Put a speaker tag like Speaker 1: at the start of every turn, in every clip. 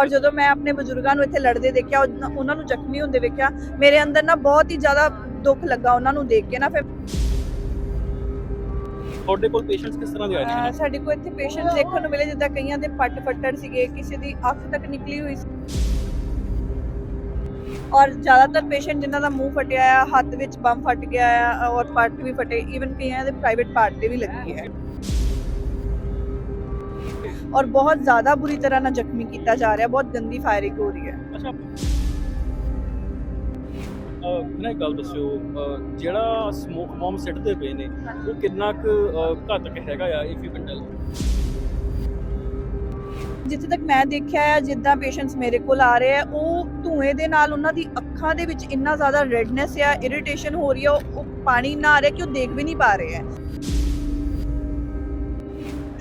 Speaker 1: ਔਰ ਜਦੋਂ ਮੈਂ ਆਪਣੇ ਬਜ਼ੁਰਗਾਂ ਨੂੰ ਇੱਥੇ ਲੜਦੇ ਦੇਖਿਆ ਉਹਨਾਂ ਨੂੰ ਜ਼ਖਮੀ ਹੁੰਦੇ ਵੇਖਿਆ ਮੇਰੇ ਅੰਦਰ ਨਾ ਬਹੁਤ ਹੀ ਜ਼ਿਆਦਾ ਦੁੱਖ ਲੱਗਾ ਉਹਨਾਂ ਨੂੰ ਦੇਖ ਕੇ ਨਾ ਫਿਰ।
Speaker 2: ਤੁਹਾਡੇ ਕੋਲ ਪੇਸ਼ੈਂਟਸ ਕਿਸ ਤਰ੍ਹਾਂ ਦੇ ਆਏ ਨੇ
Speaker 1: ਸਾਡੇ ਕੋਲ ਇੱਥੇ ਪੇਸ਼ੈਂਟ ਦੇਖਣ ਨੂੰ ਮਿਲੇ ਜਿੱਦਾਂ ਕਈਆਂ ਦੇ ਪੱਟ ਫੱਟੜ ਸੀਗੇ ਕਿਸੇ ਦੀ ਅੱਖ ਤੱਕ ਨਿਕਲੀ ਹੋਈ ਸੀ। ਔਰ ਜ਼ਿਆਦਾਤਰ ਪੇਸ਼ੈਂਟ ਜਿਨ੍ਹਾਂ ਦਾ ਮੂੰਹ ਫਟਿਆ ਆ ਹੱਥ ਵਿੱਚ ਬੰਮ ਫਟ ਗਿਆ ਆ ਔਰ ਪੱਟ ਵੀ ਫਟੇ ਈਵਨ ਕਈਆਂ ਦੇ ਪ੍ਰਾਈਵੇਟ ਪਾਰਟ ਤੇ ਵੀ ਲੱਗੀ ਹੈ। ਔਰ ਬਹੁਤ ਜ਼ਿਆਦਾ ਬੁਰੀ ਤਰ੍ਹਾਂ ਨਾਲ ਜ਼ਖਮੀ ਕੀਤਾ ਜਾ ਰਿਹਾ ਬਹੁਤ ਗੰਦੀ ਫਾਇਰਿੰਗ ਹੋ ਰਹੀ ਹੈ।
Speaker 2: ਅੱਛਾ। ਅਹ ਮੈਨੂੰ ਇੱਕ ਗੱਲ ਦੱਸਿਓ ਅਹ ਜਿਹੜਾ ਸਮੋਕ ਬੰਬ ਸਿੱਟਦੇ ਪਏ ਨੇ ਉਹ ਕਿੰਨਾ ਕੁ ਅਹ, ਘਾਤਕ ਹੈਗਾ ਆ ਇਫ ਯੂ ਕੈਨ ਟੈਲ
Speaker 1: ਜਿੱਥੇ ਤੱਕ ਮੈਂ ਦੇਖਿਆ ਹੈ ਜਿੱਦਾਂ ਪੇਸ਼ੈਂਟਸ ਮੇਰੇ ਕੋਲ ਆ ਰਹੇ ਆ ਉਹ ਧੂਏ ਦੇ ਨਾਲ ਉਹਨਾਂ ਦੀ ਅੱਖਾਂ ਦੇ ਵਿੱਚ ਇੰਨਾ ਜ਼ਿਆਦਾ ਰੈਡਨੈਸ ਆ ਇਰੀਟੇਸ਼ਨ ਹੋ ਰਹੀ ਆ ਉਹ ਉਹ ਪਾਣੀ ਨਾ ਆ ਰਿਹਾ ਕਿ ਉਹ ਦੇਖ ਵੀ ਨਹੀਂ ਪਾ ਰਹੇ ਆ।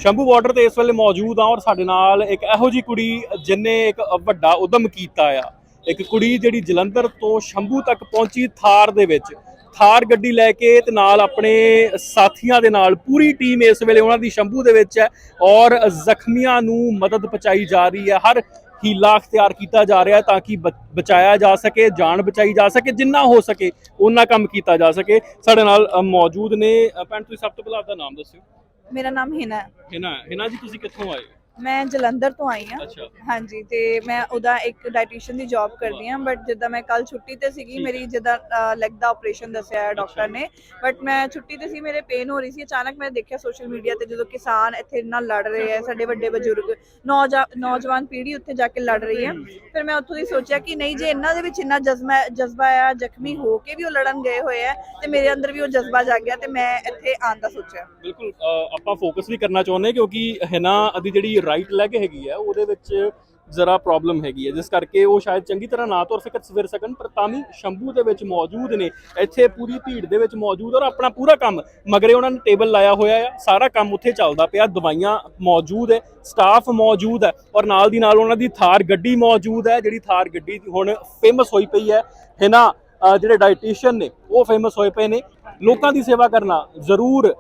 Speaker 2: ਸ਼ੰਭੂ ਬਾਰਡਰ ਤੇ ਇਸ ਵੇਲੇ ਮੌਜੂਦ ਆ ਔਰ ਸਾਡੇ ਨਾਲ ਇੱਕ ਇਹੋ ਜੀ ਕੁੜੀ ਜਿਨੇ ਇੱਕ ਵੱਡਾ ਉਦਮ ਕੀਤਾ ਆ। ਇੱਕ ਕੁੜੀ ਜਿਹੜੀ ਜਲੰਧਰ ਤੋਂ ਸ਼ੰਭੂ ਤੱਕ ਪਹੁੰਚੀ ਥਾਰ ਦੇ ਵਿੱਚ। ਥਾਰ ਗੱਡੀ ਲੈ ਕੇ ਤੇ ਨਾਲ ਆਪਣੇ ਸਾਥੀਆਂ ਦੇ ਨਾਲ ਪੂਰੀ ਟੀਮ ਇਸ ਵੇਲੇ ਉਹਨਾਂ ਦੀ ਸ਼ੰਭੂ ਦੇ ਵਿੱਚ ਹੈ ਔਰ ਜ਼ਖਮੀਆਂ ਨੂੰ ਮਦਦ ਪਹੁੰਚਾਈ ਜਾ ਰਹੀ ਹੈ। ਹਰ ਹੀਲਾ ਅਖਤਿਆਰ ਕੀਤਾ ਜਾ ਰਿਹਾ ਤਾਂ ਕਿ ਬ- ਬਚਾਇਆ ਜਾ ਸਕੇ, ਜਾਨ ਬਚਾਈ ਜਾ ਸਕੇ, ਜਿੰਨਾ ਹੋ ਸਕੇ ਉਹਨਾਂ ਕੰਮ ਕੀਤਾ ਜਾ ਸਕੇ। ਸਾਡੇ ਨਾਲ ਮੌਜੂਦ ਨੇ। ਭੈਣ, ਤੁਸੀਂ ਸਭ ਤੋਂ ਪਹਿਲਾਂ ਆਪਦਾ ਨਾਮ ਦੱਸਿਓ।
Speaker 1: ਮੇਰਾ ਨਾਮ ਹਿਨਾ ਹੈ।
Speaker 2: ਹਿਨਾ ਹਿਨਾ ਜੀ ਤੁਸੀਂ ਕਿੱਥੋਂ ਆਏ?
Speaker 1: ਮੈਂ ਜਲੰਧਰ ਤੋਂ ਆਈ ਹਾਂ।
Speaker 2: ਅੱਛਾ।
Speaker 1: ਹਾਂਜੀ ਤੇ ਮੈਂ ਉਹਦਾ ਇੱਕ ਡਾਈਟੀਸ਼ੀਅਨ ਦੀ ਜੌਬ ਕਰਦੀ ਹਾਂ ਬਟ ਜਿੱਦਾਂ ਮੈਂ ਕੱਲ ਛੁੱਟੀ ਤੇ ਸੀਗੀ ਮੇਰੀ ਜਿੱਦਾਂ ਲੈਗ ਦਾ ਆਪਰੇਸ਼ਨ ਦੱਸਿਆ ਹੈ ਡਾਕਟਰ ਨੇ। ਬਟ ਮੈਂ ਛੁੱਟੀ ਤੇ ਸੀ ਮੇਰੇ ਪੇਨ ਹੋ ਰਹੀ ਸੀ। ਅਚਾਨਕ ਮੈਂ ਦੇਖਿਆ ਸੋਸ਼ਲ ਮੀਡੀਆ ਤੇ ਜਦੋਂ ਕਿਸਾਨ ਇੱਥੇ ਇੰਨਾ ਲੜ ਰਹੇ ਆ ਸਾਡੇ ਵੱਡੇ ਬਜ਼ੁਰਗ ਨੌਜਾ- ਨੌਜਵਾਨ ਪੀੜ੍ਹੀ ਉੱਥੇ ਜਾ ਕੇ ਲੜ ਰਹੀ ਹੈ ਫਿਰ ਮੈਂ ਉੱਥੋਂ ਦੀ ਸੋਚਿਆ ਕਿ ਨਹੀਂ ਜੇ ਇਹਨਾਂ ਦੇ ਵਿੱਚ ਇੰਨਾ ਜਜ਼ਬਾ ਜਜ਼ਬਾ ਆ ਜ਼ਖਮੀ ਹੋ ਕੇ ਵੀ ਉਹ ਲੜਨ ਗਏ ਹੋਏ ਆ ਤੇ ਮੇਰੇ ਅੰਦਰ ਵੀ ਉਹ ਜਜ਼ਬਾ ਜਾਗ ਗਿਆ ਤੇ ਮੈਂ ਇੱਥੇ ਆਉਣ ਦਾ ਸੋਚਿਆ।
Speaker 2: ਬਿਲਕੁਲ ਆਪਾਂ ਫੋਕਸ ਵੀ ਕਰਨਾ ਚਾਹੁੰਦੇ ਹਾਂ ਕਿਉਂਕਿ ਹਿਨਾ ਦੀ ਜਿਹੜੀ ਰਾਈਟ ਲੈਗ ਹੈਗੀ ਆ ਉਹਦੇ ਵਿੱਚ ਜ਼ਰਾ ਪ੍ਰੋਬਲਮ ਹੈਗੀ ਹੈ ਜਿਸ ਕਰਕੇ ਉਹ ਸ਼ਾਇਦ ਚੰਗੀ ਤਰ੍ਹਾਂ ਨਾ ਤੁਰ ਸਕ ਫਿਰ ਸਕਣ ਪਰ ਤਾਂ ਵੀ ਸ਼ੰਭੂ ਦੇ ਵਿੱਚ ਮੌਜੂਦ ਨੇ। ਇੱਥੇ ਪੂਰੀ ਭੀੜ ਦੇ ਵਿੱਚ ਮੌਜੂਦ ਔਰ ਆਪਣਾ ਪੂਰਾ ਕੰਮ। ਮਗਰੇ ਉਹਨਾਂ ਨੇ ਟੇਬਲ ਲਾਇਆ ਹੋਇਆ ਆ ਸਾਰਾ ਕੰਮ ਉੱਥੇ ਚੱਲਦਾ ਪਿਆ ਦਵਾਈਆਂ ਮੌਜੂਦ ਹੈ ਸਟਾਫ ਮੌਜੂਦ ਹੈ ਔਰ ਨਾਲ ਦੀ ਨਾਲ ਉਹਨਾਂ ਦੀ ਥਾਰ ਗੱਡੀ ਮੌਜੂਦ ਹੈ ਜਿਹੜੀ ਥਾਰ ਗੱਡੀ ਹੁਣ ਫੇਮਸ ਹੋਈ ਪਈ ਹੈ ਹਿਨਾ ਅ, ਜਿਹੜੇ ਡਾਈਟੀਸ਼ੀਅਨ ਨੇ ਉਹ ਫੇਮਸ ਹੋਏ ਪਏ ਨੇ। ਲੋਕਾਂ ਦੀ ਸੇਵਾ ਕਰਨਾ ਜ਼ਰੂਰ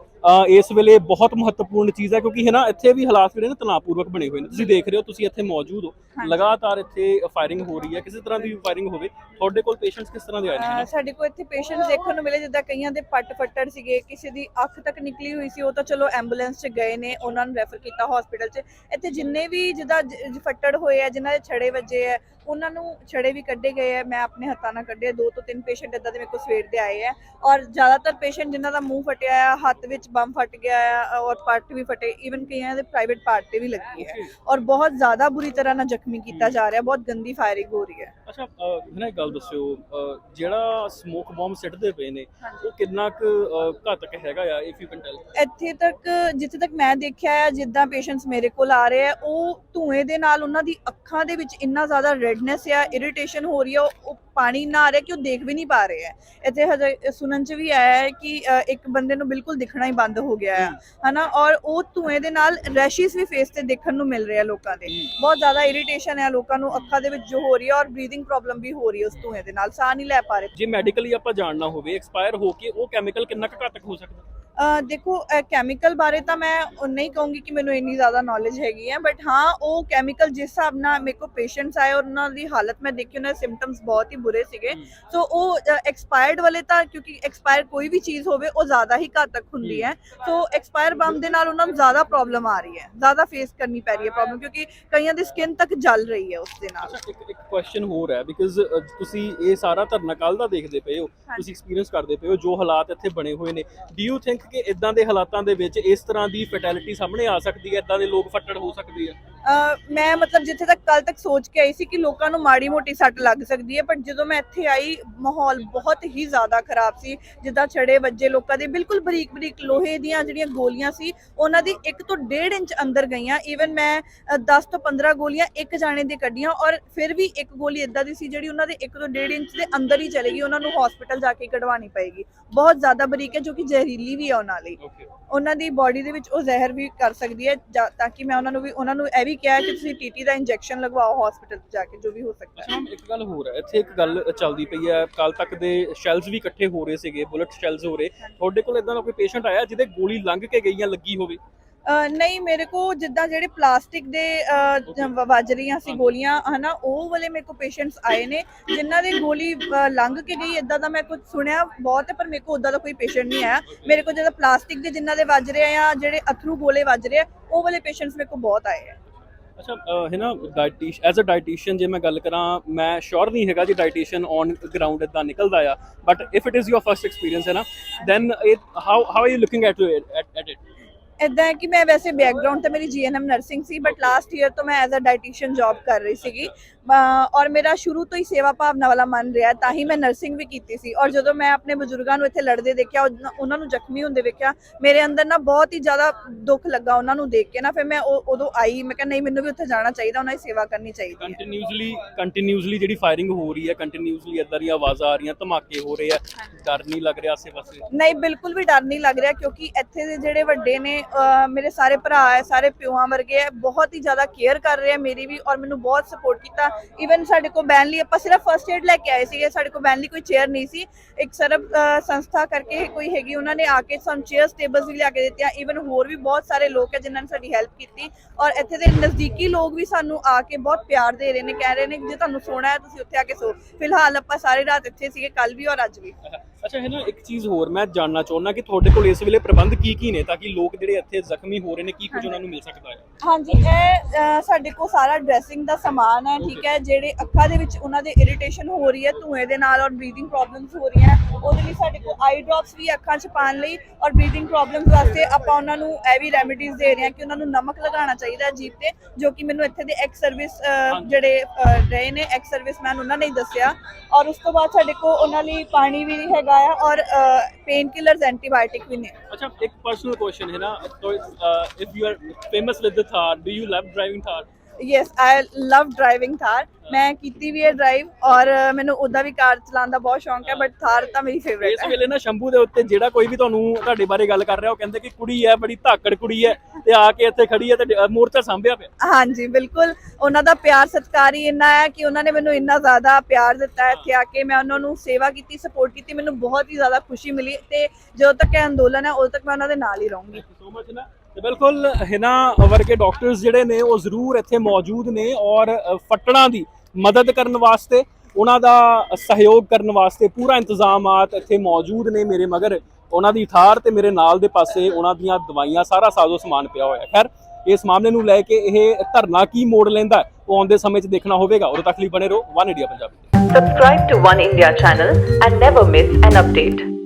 Speaker 2: ਇਸ ਵੇਲੇ ਬਹੁਤ ਮਹੱਤਵਪੂਰਨ ਚੀਜ਼ ਹੈ ਕਿਉਂਕਿ ਹੈ ਨਾ ਇੱਥੇ ਵੀ ਹਾਲਾਤ ਜਿਹੜੇ ਨੇ ਤਣਾਅਪੂਰਵਕ ਬਣੇ ਹੋਏ ਨੇ। ਤੁਸੀਂ ਦੇਖ ਰਹੇ ਹੋ ਤੁਸੀਂ ਇੱਥੇ ਮੌਜੂਦ ਹੋ। ਲਗਾਤਾਰ ਇੱਥੇ ਫਾਇਰਿੰਗ ਹੋ ਰਹੀ ਹੈ। ਕਿਸੇ ਤਰ੍ਹਾਂ ਦੀ ਫਾਇਰਿੰਗ ਹੋਵੇ ਤੁਹਾਡੇ ਕੋਲ ਪੇਸ਼ੈਂਟਸ ਕਿਸ ਤਰ੍ਹਾਂ ਦੇ ਆਏ ਨੇ?
Speaker 1: ਸਾਡੇ ਕੋਲ ਇੱਥੇ ਪੇਸ਼ੈਂਟ ਦੇਖਣ ਨੂੰ ਮਿਲੇ ਜਿੱਦਾਂ ਕਈਆਂ ਦੇ ਪੱਟ ਫੱਟੜ ਸੀਗੇ ਕਿਸੇ ਦੀ ਅੱਖ ਤੱਕ ਨਿਕਲੀ ਹੋਈ ਸੀ ਉਹ ਤਾਂ ਚਲੋ ਐਂਬੂਲੈਂਸ 'ਚ ਗਏ ਨੇ ਉਹਨਾਂ ਨੂੰ ਰੈਫਰ ਕੀਤਾ ਹਸਪੀਟਲ 'ਚ। ਇੱਥੇ ਜਿੰਨੇ ਵੀ ਜਿੱਦਾਂ ਫੱਟੜ ਹੋਏ ਆ ਜਿਨ੍ਹਾਂ ਦੇ ਛੜੇ ਵੱਜੇ ਆ ਉਹਨਾਂ ਨੂੰ ਛੜੇ ਵੀ ਕੱਢੇ ਗਏ ਆ। ਮੈਂ ਆਪਣੇ ਹੱਥਾਂ ਨਾਲ ਕੱਢੇ। ਦੋ ਤੋਂ ਤਿੰਨ ਪੇਸ਼ੈਂਟ ਇਦਾਂ ਦੇ ਮੇਰੇ ਕੋਲ ਸਵੇਰ ਦੇ ਆਏ ਆ। ਔਰ ਜ਼ਿਆਦਾਤਰ ਪੇਸ਼ੈਂਟ ਜਿਨ੍ਹਾਂ ਦਾ ਮੂੰਹ ਫਟਿਆ ਆ ਹੱਥ ਵਿੱਚ ਬੰਮ ਫਟ ਗਿਆ ਆ ਔਰ ਪੱਟ ਵੀ ਫਟੇ ਈਵਨ ਕਈਆਂ ਦੇ ਪ੍ਰਾਈਵੇਟ ਪਾਰਟ ਤੇ ਵੀ ਲੱਗੀ ਹੈ। ਔਰ ਬਹੁਤ ਜ਼ਿਆਦਾ ਬੁਰੀ ਤਰ੍ਹਾਂ ਨਾਲ ਜ਼ਖਮੀ ਕੀਤਾ ਜਾ ਰਿਹਾ ਬਹੁਤ ਗੰਦੀ ਫਾਇਰਿੰਗ ਹੋ ਰਹੀ ਹੈ।
Speaker 2: ਅੱਛਾ ਮੈਨੂੰ ਇੱਕ ਗੱਲ ਦੱਸਿਓ ਜਿਹੜਾ ਸਮੋਕ ਬੰਬ ਸਿੱਟਦੇ ਪਏ ਨੇ ਉਹ ਕਿੰਨਾ ਕੁ ਘਾਤਕ ਹੈਗਾ ਆ ਇਫ ਯੂ ਕੈਨ ਟੈਲ
Speaker 1: ਇੱਥੇ ਤੱਕ ਜਿੱਥੇ ਤੱਕ ਮੈਂ ਦੇਖਿਆ ਹੈ ਜਿੱਦਾਂ ਪੇਸ਼ੈਂਟਸ ਮੇਰੇ ਕੋਲ ਆ ਰਹੇ ਆ ਉਹ ਧੂਏ ਦੇ ਨਾਲ ਉਹਨਾਂ ਦੀ ਅੱਖਾਂ ਦੇ ਵਿੱਚ ਇੰਨਾ ਜ਼ਿਆਦਾ ਰੈਡਨੈਸ ਆ ਇਰੀਟੇਸ਼ਨ ਹੋ ਰਹੀ ਆ ਉਹ ਪਾਣੀ ਨਾ ਆ ਰਿਹਾ ਕਿ ਉਹ ਦੇਖ ਵੀ ਨਹੀਂ ਪਾ ਰਹੇ ਆ ਇੱਥੇ ਹਜੇ ਸੁਣਨ ਚ ਵੀ ਆਇਆ ਹੈ ਕਿ ਅ, ਇੱਕ ਬੰਦੇ ਨੂੰ ਬਿਲਕੁਲ ਦਿਖਣਾ ਹੀ ਬੰਦ ਹੋ ਗਿਆ ਹੈ ਹਨਾ? ਔਰ ਉਹ ਧੂਏ ਦੇ ਨਾਲ ਰੈਸ਼ਿਸ ਵੀ ਫੇਸ ਤੇ ਦੇਖਣ ਨੂੰ ਮਿਲ ਰਹੇ ਲੋਕਾਂ ਦੇ। ਬਹੁਤ ਜ਼ਿਆਦਾ ਇਰੀਟੇਸ਼ਨ ਹੈ ਲੋਕਾਂ ਨੂੰ ਅੱਖਾਂ ਦੇ ਵਿੱਚ ਜੋ ਹੋ ਰਹੀ ਹੈ ਔਰ ਬਰੀਥਿੰਗ ਪ੍ਰੋਬਲਮ ਵੀ ਹੋ ਰਹੀ ਹੈ ਉਸ ਧੂਏ ਦੇ ਨਾਲ ਸਾਹ ਨਹੀਂ ਲੈ ਪਾ ਰਹੇ।
Speaker 2: ਜੇ ਮੈਡੀਕਲੀ ਆਪਾਂ ਜਾਣਨਾ ਹੋਵੇ ਐਕਸਪਾਇਰ ਹੋ ਕੇ ਉਹ ਕੈਮੀਕਲ ਕਿੰਨਾ ਕੁ ਘਾਤਕ ਹੋ ਸਕਦਾ?
Speaker 1: ਦੇਖੋ ਕੈਮੀਕਲ ਬਾਰੇ ਤਾਂ ਮੈਂ ਨਹੀਂ ਕਹੂੰਗੀ ਕਿ ਮੈਨੂੰ ਇੰਨੀ ਜ਼ਿਆਦਾ ਨੌਲੇਜ ਹੈਗੀ ਹੈ ਬਟ ਹਾਂ ਉਹ ਕੈਮੀਕਲ ਜਿਸ ਹਿਸਾਬ ਨਾਲ ਮੇਰੇ ਕੋ ਪੇਸ਼ੈਂਟਸ ਆਏ ਔਰ ਉਹਨਾਂ ਦੀ ਹਾਲਤ ਮੈਂ ਦੇਖੀ ਉਹਨਾਂ ਦੇ ਸਿੰਪਟਮਸ ਬਹੁਤ ਹੀ ਬੁਰੇ ਸੀਗੇ। ਸੋ ਉਹ ਐਕਸਪਾਇਰਡ ਵਾਲੇ ਤਾਂ ਕਿਉਂਕਿ ਐਕਸਪਾਇਰ ਕੋਈ ਵੀ ਚੀਜ਼ ਹੋਵੇ ਉਹ ਜ਼ਿਆਦਾ ਹੀ ਘਾਤਕ ਹੁੰਦੀ ਹੈ। ਸੋ ਐਕਸਪਾਇਰ ਬੰਮ ਦੇ ਨਾਲ ਉਹਨਾਂ ਨੂੰ ਜ਼ਿਆਦਾ ਪ੍ਰੋਬਲਮ ਆ ਰਹੀ ਹੈ ਜ਼ਿਆਦਾ ਫੇਸ ਕਰਨੀ ਪੈ ਰਹੀ ਹੈ ਪ੍ਰੋਬਲਮ ਕਿਉਂਕਿ ਕਈਆਂ ਦੀ ਸਕਿਨ ਤੱਕ ਜਲ ਰਹੀ ਹੈ ਉਸ ਦੇ ਨਾਲ।
Speaker 2: ਇੱਕ ਕੁਐਸਚਨ ਹੋਰ ਹੈ ਬਿਕਾਜ਼ ਤੁਸੀਂ ਇਹ ਸਾਰਾ ਧਰਨਾ ਕੱਲ ਦਾ ਦੇਖਦੇ ਪਏ ਹੋ ਤੁਸੀਂ ਐਕਸਪੀਰੀਅੰਸ ਕਰਦੇ ਪਏ ਹੋ ਜੋ ਹਾਲਾਤ ਇੱਥੇ ਬਣੇ ਹੋਏ ਨੇ। ਡੂ ਯੂ ਥਿੰਕ ਕਿ ਇਦਾਂ ਦੇ ਹਾਲਾਤਾਂ ਦੇ ਵਿੱਚ ਇਸ ਤਰ੍ਹਾਂ ਦੀ ਫੈਟੈਲਿਟੀ ਸਾਹਮਣੇ ਆ ਸਕਦੀ ਹੈ ਇਦਾਂ ਦੇ ਲੋਕ ਫੱਟੜ ਹੋ ਸਕਦੇ ਆ।
Speaker 1: ਮੈਂ ਮਤਲਬ ਜਿੱਥੇ ਤੱਕ ਕੱਲ ਤੱਕ ਸੋਚ ਕੇ ਆਈ ਸੀ ਕਿ ਲੋਕਾਂ ਨੂੰ ਮਾੜੀ ਮੋਟੀ ਸੱਟ ਲੱਗ ਸਕਦੀ ਹੈ ਪਰ ਜਦੋਂ ਮੈਂ ਇੱਥੇ ਆਈ ਮਾਹੌਲ ਬਹੁਤ ਹੀ ਜ਼ਿਆਦਾ ਖਰਾਬ ਸੀ। ਜਿੱਦਾਂ ਛੜੇ ਵੱਜੇ ਲੋਕਾਂ ਦੇ ਬਿਲਕੁਲ ਬਰੀਕ ਬਰੀਕ ਲੋਹੇ ਦੀਆਂ ਜਿਹੜੀਆਂ ਗੋਲੀਆਂ ਸੀ ਉਹਨਾਂ ਦੀ 1 ਤੋਂ 1.5 ਇੰਚ ਅੰਦਰ ਗਈਆਂ। ਈਵਨ ਮੈਂ ਅ, 10 ਤੋਂ 15 ਗੋਲੀਆਂ ਇੱਕ ਜਾਣੇ ਦੇ ਕੱਢੀਆਂ ਔਰ ਫਿਰ ਵੀ ਇੱਕ ਗੋਲੀ ਇਦਾਂ ਦੀ ਸੀ ਜਿਹੜੀ ਉਹਨਾਂ ਦੇ 1 ਤੋਂ 1.5 ਇੰਚ ਦੇ ਅੰਦਰ ਹੀ ਚਲੇ ਗਈ। ਉਹਨਾਂ ਨੂੰ ਹਸਪੀਟਲ ਜਾ ਕੇ ਕਢਵਾਉਣੀ ਪਏਗੀ। ਬਹੁਤ ਜ਼ਿਆਦਾ ਬਰੀਕ ਹੈ ਜੋ ਕਿ ਜ਼ਹਿਰੀਲੀ ਵੀ ਹੈ ਉਹਨਾਂ ਲਈ। ਉਹਨਾਂ ਦੀ ਬਾਡੀ ਦੇ ਵਿੱਚ ਉਹ ਜ਼ਹਿਰ ਵੀ ਕਰ ਸਕਦੀ ਹੈ ਤਾਂ ਕਿ ਮੈਂ ਉਹਨਾਂ ਨੂੰ ਵੀ ਉਹਨਾਂ ਨੂੰ ਇਹ ਵੀ ਕਿਹਾ ਕਿ ਤੁਸੀਂ ਟੀਟੀ ਦਾ ਇੰਜੈਕਸ਼ਨ ਲਗਵਾਓ ਹਸਪੀਟਲ ਜਾ ਕੇ ਜੋ ਵੀ ਹੋ ਸਕਦਾ ਹੈ।
Speaker 2: ਮੈਮ ਇੱਕ ਗੱਲ ਹੋਰ ਹੈ ਇੱਥੇ ਇੱਕ ਗੱਲ ਚੱਲਦੀ ਪਈ ਹੈ ਕੱਲ ਤੱਕ ਦੇ ਸ਼ੈਲਸ ਵੀ ਇਕੱਠੇ ਹੋ ਰਹੇ ਸੀਗੇ ਬੁਲਟ ਸ਼ੈਲਸ ਹੋ ਰਹੇ। ਤੁਹਾਡੇ ਕੋਲ ਇਦਾਂ ਦਾ ਕੋਈ ਪੇਸ਼ੈਂਟ ਆਇਆ ਜਿਹਦੇ ਗੋਲੀ ਲੰਘ ਕੇ ਗਈਆਂ ਲੱਗੀ ਹੋਵੇ?
Speaker 1: ਨਹੀਂ ਮੇਰੇ ਕੋ ਜਿੱਦਾਂ ਜਿਹੜੇ ਪਲਾਸਟਿਕ ਦੇ ਵੱਜ ਰਹੀਆਂ ਸੀ ਗੋਲੀਆਂ ਹਨਾ ਉਹ ਵਾਲੇ ਮੇਰੇ ਕੋ ਪੇਸ਼ੈਂਟਸ ਆਏ ਨੇ ਜਿਨ੍ਹਾਂ ਦੀ ਗੋਲੀ ਲੰਘ ਕੇ ਗਈ ਇਦਾਂ ਦਾ ਮੈਂ ਕੁਝ ਸੁਣਿਆ ਬਹੁਤ ਹੈ ਪਰ ਮੇਰੇ ਕੋ ਉਦਾਂ ਦਾ ਕੋਈ ਪੇਸ਼ੈਂਟ ਨਹੀਂ ਆਇਆ। ਮੇਰੇ ਕੋ ਜਿਹੜਾ ਪਲਾਸਟਿਕ ਦੇ ਜਿਨ੍ਹਾਂ ਦੇ ਵੱਜ ਰਹੇ ਆ ਜਿਹੜੇ ਅਥਰੂ ਗੋਲੇ ਵੱਜ ਰਹੇ ਆ ਉਹ ਵਾਲੇ ਪੇਸ਼ੈਂਟਸ ਮੇਰੇ ਕੋ ਬਹੁਤ ਆਏ ਆ।
Speaker 2: ਅੱਛਾ ਹੈ ਨਾ ਡਾਈਟੀਸ਼ ਐਜ਼ ਅ ਡਾਈਟੀਸ਼ੀਅਨ ਜੇ ਮੈਂ ਗੱਲ ਕਰਾਂ, ਮੈਂ ਸ਼ੋਰ ਨਹੀਂ ਹੈਗਾ ਜੀ ਡਾਈਟੀਸ਼ੀਅਨ ਔਨ ਗਰਾਊਂਡ ਇਦਾਂ ਨਿਕਲਦਾ ਆ but if it is your first experience ਹੈ ਨਾ then it how how are you looking at at
Speaker 1: ਇਦਾਂ ਹੈ ਕਿ ਮੈਂ ਵੈਸੇ ਬੈਕਗ੍ਰਾਉਂਡ ਤੇ ਮੇਰੀ ਜੀਐਨਐਮ ਨਰਸਿੰਗ ਸੀ ਬਟ ਲਾਸਟ ਈਅਰ ਤੋਂ ਮੈਂ ਐਜ਼ ਅ ਡਾਈਟੀਸ਼ੀਅਨ ਜੌਬ ਕਰ ਰਹੀ ਸੀਗੀ। ਔਰ ਮੇਰਾ ਸ਼ੁਰੂ ਤੋਂ ਹੀ ਸੇਵਾ ਭਾਵਨਾ ਵਾਲਾ ਮਨ ਰਿਹਾ ਤਾਂ ਹੀ ਮੈਂ ਨਰਸਿੰਗ ਵੀ ਕੀਤੀ ਸੀ। ਔਰ ਜਦੋਂ ਮੈਂ ਆਪਣੇ ਬਜ਼ੁਰਗਾਂ ਨੂੰ ਇੱਥੇ ਲੜਦੇ ਦੇਖਿਆ ਉਹਨਾਂ- ਨੂੰ ਜ਼ਖਮੀ ਹੁੰਦੇ ਵੇਖਿਆ ਮੇਰੇ ਅੰਦਰ ਨਾ ਬਹੁਤ ਹੀ ਜ਼ਿਆਦਾ ਦੁੱਖ ਲੱਗਾ ਉਹਨਾਂ ਨੂੰ ਦੇਖ ਕੇ ਨਾ ਫਿਰ ਮੈਂ ਉਦੋਂ ਆਈ ਮੈਂ ਕਿਹਾ ਨਹੀਂ ਮੈਨੂੰ ਵੀ ਉੱਥੇ ਜਾਣਾ ਚਾਹੀਦਾ ਉਹਨਾਂ ਦੀ ਸੇਵਾ ਕਰਨੀ ਚਾਹੀਦੀ ਹੈ।
Speaker 2: ਕੰਟੀਨਿਊਸਲੀ ਕੰਟੀਨਿਊਸਲੀ ਜਿਹੜੀ ਫਾਇਰਿੰਗ ਹੋ ਰਹੀ ਹੈ ਕੰਟੀਨਿਊਸਲੀ ਇਦਾਂ ਦੀਆਂ ਆਵਾਜ਼ਾਂ ਆ ਰਹੀਆਂ ਧਮਾਕੇ ਹੋ ਰਹੇ ਆ। ਡਰ ਨਹੀਂ ਲੱਗ ਰਿਹਾ ਆਸੇ-ਪਾਸੇ?
Speaker 1: ਨਹੀਂ ਬਿਲਕੁਲ ਵੀ ਡਰ ਨਹੀਂ ਲੱਗ ਰਿਹਾ ਕਿਉਂਕਿ ਇੱਥੇ ਦੇ ਜਿਹੜੇ ਵੱਡੇ ਨੇ ਮੇਰੇ ਸਾਰੇ ਭਰਾ ਹੈ, ਸਾਰੇ ਪਿਓਾਂ ਵਰਗੇ ਹੈ, ਬਹੁਤ ਹੀ ਜ਼ਿਆਦਾ ਕੇਅਰ ਕਰ ਰਹੇ ਆ ਮੇਰੀ ਵੀ ਔਰ ਮੈਨੂੰ ਬਹੁਤ ਸਪੋਰਟ ਕੀਤਾ। ਇਵਨ ਸਾਡੇ ਕੋਲ ਬੈਨ ਲਈ ਆਪਾਂ ਸਿਰਫ ਫਰਸਟ ਏਡ ਲੈ ਕੇ ਆਏ ਸੀਗੇ, ਸਾਡੇ ਕੋਲ ਬੈਨ ਲਈ ਕੋਈ ਚੇਅਰ ਨਹੀਂ ਸੀ। ਇੱਕ ਸਰਬ ਸੰਸਥਾ ਕਰਕੇ ਕੋਈ ਹੈਗੀ, ਉਹਨਾਂ ਨੇ ਆ ਕੇ ਸਾਨੂੰ ਚੇਅਰਸ ਟੇਬਲਸ ਵੀ ਲਿਆ ਕੇ ਦਿੱਤੀਆਂ। ਇਵਨ ਹੋਰ ਵੀ ਬਹੁਤ ਸਾਰੇ ਲੋਕ ਹੈ ਜਿਨ੍ਹਾਂ ਨੇ ਸਾਡੀ ਹੈਲਪ ਕੀਤੀ। ਔਰ ਇੱਥੇ ਦੇ ਨਜ਼ਦੀਕੀ ਲੋਕ ਵੀ ਸਾਨੂੰ ਆ ਕੇ ਬਹੁਤ ਪਿਆਰ ਦੇ ਰਹੇ ਨੇ, ਕਹਿ ਰਹੇ ਨੇ ਜੇ ਤੁਹਾਨੂੰ ਸੋਣਾ ਹੈ, ਤੁਸੀਂ ਉੱਥੇ ਆ ਕੇ ਸੋ। ਫਿਲਹਾਲ ਆਪਾਂ ਸਾਰੀ ਰਾਤ ਇੱਥੇ ਸੀਗੇ ਕੱਲ ਵੀ ਔਰ ਅੱਜ ਵੀ।
Speaker 2: ਅੱਛਾ ਹੈ ਨਾ, ਇੱਕ ਚੀਜ਼ ਹੋਰ ਮੈਂ ਜਾਣਨਾ ਚਾਹੁੰਦਾ ਕਿ ਤੁਹਾਡੇ ਕੋਲ ਇਸ ਵੇਲੇ ਪ੍ਰਬੰਧ ਕੀ ਕੀ ਨੇ ਤਾਂ ਕਿ ਲੋਕ ਜਿਹੜੇ ਇੱਥੇ ਜ਼ਖਮੀ ਹੋ ਰਹੇ ਨੇ ਕੀ ਕੁਝ ਉਹਨਾਂ ਨੂੰ ਮਿਲ ਸਕਦਾ ਹੈ?
Speaker 1: ਹਾਂਜੀ ਇਹ ਸਾਡੇ ਕੋਲ ਸਾਰਾ ਡਰੈਸਿੰਗ ਦਾ ਸਮਾਨ ਹੈ ਠੀਕ ਹੈ ਜਿਹੜੇ ਅੱਖਾਂ ਦੇ ਵਿੱਚ ਉਹਨਾਂ ਦੇ ਇਰੀਟੇਸ਼ਨ ਹੋ ਰਹੀ ਹੈ ਧੂਏ ਦੇ ਨਾਲ ਔਰ ਬਰੀਥਿੰਗ ਪ੍ਰੋਬਲਮਸ ਹੋ ਰਹੀਆਂ ਉਹਦੇ ਲਈ ਸਾਡੇ ਕੋਲ ਆਈ ਡ੍ਰੌਪਸ ਵੀ ਅੱਖਾਂ 'ਚ ਪਾਉਣ ਲਈ ਔਰ ਬਰੀਥਿੰਗ ਪ੍ਰੋਬਲਮਸ ਵਾਸਤੇ ਆਪਾਂ ਉਹਨਾਂ ਨੂੰ ਇਹ ਵੀ ਰੈਮੇਡੀਜ਼ ਦੇ ਰਹੇ ਹਾਂ ਕਿ ਉਹਨਾਂ ਨੂੰ ਨਮਕ ਲਗਾਉਣਾ ਚਾਹੀਦਾ ਹੈ ਜੀਭ ਤੇ ਜੋ ਕਿ ਮੈਨੂੰ ਇੱਥੇ ਦੇ ਐਕਸ ਸਰਵਿਸ ਜਿਹੜੇ ਰਹੇ ਨੇ ਐਕਸ ਸਰਵਿਸਮੈਨ ਉਹਨਾਂ ਨੇ ਦੱਸਿਆ ਔਰ ਉਸ ਤੋਂ ਬਾਅਦ ਸਾਡੇ ਕੋਲ ਉਹਨਾਂ ਲਈ ਪਾਣੀ ਵੀ ਹੈਗਾ ਆ ਔਰ ਪੇਨ ਕਿਲਰਸ ਐਂਟੀਬਾਇਓਟਿਕ ਵੀ ਨੇ।
Speaker 2: ਅੱਛਾ ਇੱਕ ਪਰਸਨਲ ਕੁਐਸਚਨ ਹੈ ਨਾ if you are famous with the Thar do you love driving Thar
Speaker 1: yes I love driving Thar ਮੈਂ ਕੀਤੀ ਵੀ ਹੈ ਡਰਾਈਵ ਔਰ ਮੈਨੂੰ ਉਹਦਾ ਵੀ ਕਾਰ ਚਲਾਉਣ ਦਾ ਬਹੁਤ ਸ਼ੌਂਕ ਹੈ ਬਟ ਥਾਰ ਤਾਂ ਮੇਰੀ ਫੇਵਰੇਟ
Speaker 2: ਇਸ
Speaker 1: ਹੈ।
Speaker 2: ਵੇਲੇ ਨਾ ਸ਼ੰਭੂ ਦੇ ਉੱਤੇ ਜਿਹੜਾ ਕੋਈ ਵੀ ਤੁਹਾਨੂੰ ਤੁਹਾਡੇ ਬਾਰੇ ਗੱਲ ਕਰ ਰਿਹਾ ਉਹ ਕਹਿੰਦੇ ਕਿ ਕੁੜੀ ਹੈ ਬੜੀ ਧਾਕੜ ਕੁੜੀ ਹੈ ਤੇ ਆ ਕੇ ਇੱਥੇ ਖੜੀ ਹੈ ਤੇ ਡ- ਮੋਰਚਾ ਸਾਂਭਿਆ ਪਿਆ।
Speaker 1: ਹਾਂਜੀ ਬਿਲਕੁਲ। ਉਹਨਾਂ ਦਾ ਪਿਆਰ ਸਤਿਕਾਰ ਹੀ ਇੰਨਾ ਹੈ ਕਿ ਉਹਨਾਂ ਨੇ ਮੈਨੂੰ ਇੰਨਾ ਜ਼ਿਆਦਾ ਪਿਆਰ ਦਿੱਤਾ ਹੈ ਇੱਥੇ ਆ ਕੇ। ਮੈਂ ਉਹਨਾਂ ਨੂੰ ਸੇਵਾ ਕੀਤੀ ਸਪੋਰਟ ਕੀਤੀ ਮੈਨੂੰ ਬਹੁਤ ਹੀ ਜ਼ਿਆਦਾ ਖੁਸ਼ੀ ਮਿਲੀ ਤੇ ਜਦੋਂ ਤੱਕ ਇਹ ਅੰਦੋਲਨ ਹੈ ਉਦੋਂ ਤੱਕ ਮੈਂ ਉਹਨਾਂ ਦੇ ਨਾਲ ਹੀ ਰਹੂੰਗੀ।
Speaker 2: ਸੋ ਮਚ ਨਾ ਤੇ ਬਿਲਕੁਲ ਹਿਨਾ ਵਰਗੇ ਡਾਕਟਰਸ ਜਿਹੜੇ ਨੇ ਉਹ ਜ਼ਰੂਰ ਇੱਥੇ ਮੌਜੂਦ ਨੇ ਔਰ ਅ, ਫੱਟੜਾਂ ਦੀ ਮਦਦ ਕਰਨ ਵਾਸਤੇ, ਉਹਨਾਂ ਦਾ ਸਹਿਯੋਗ ਕਰਨ ਵਾਸਤੇ ਪੂਰਾ ਇੰਤਜ਼ਾਮਾਤ ਇੱਥੇ ਮੌਜੂਦ ਨੇ ਮੇਰੇ ਮਗਰ ਉਹਨਾਂ ਦੀ ਥਾਰ ਤੇ ਮੇਰੇ ਨਾਲ ਦੇ ਪਾਸੇ ਉਹਨਾਂ ਦੀਆਂ ਦਵਾਈਆਂ, ਸਾਰਾ ਸਾਜ਼ੋ ਸਮਾਨ ਪਿਆ ਹੋਇਆ ਖੈਰ, ਇਸ ਮਾਮਲੇ ਨੂੰ ਲੈ ਕੇ ਇਹ ਧਰਨਾ ਕੀ ਮੋੜ ਲੈਂਦਾ ਉਹ ਆਉਂਦੇ ਸਮੇਂ 'ਚ ਦੇਖਣਾ ਹੋਵੇਗਾ ਉਦੋਂ ਤੱਕ ਲਈ ਬਣੇ ਰਹੋ ਵਨ ਇੰਡੀਆ ਪੰਜਾਬੀ ਤੇ।
Speaker 3: Subscribe to One India channel and never miss an.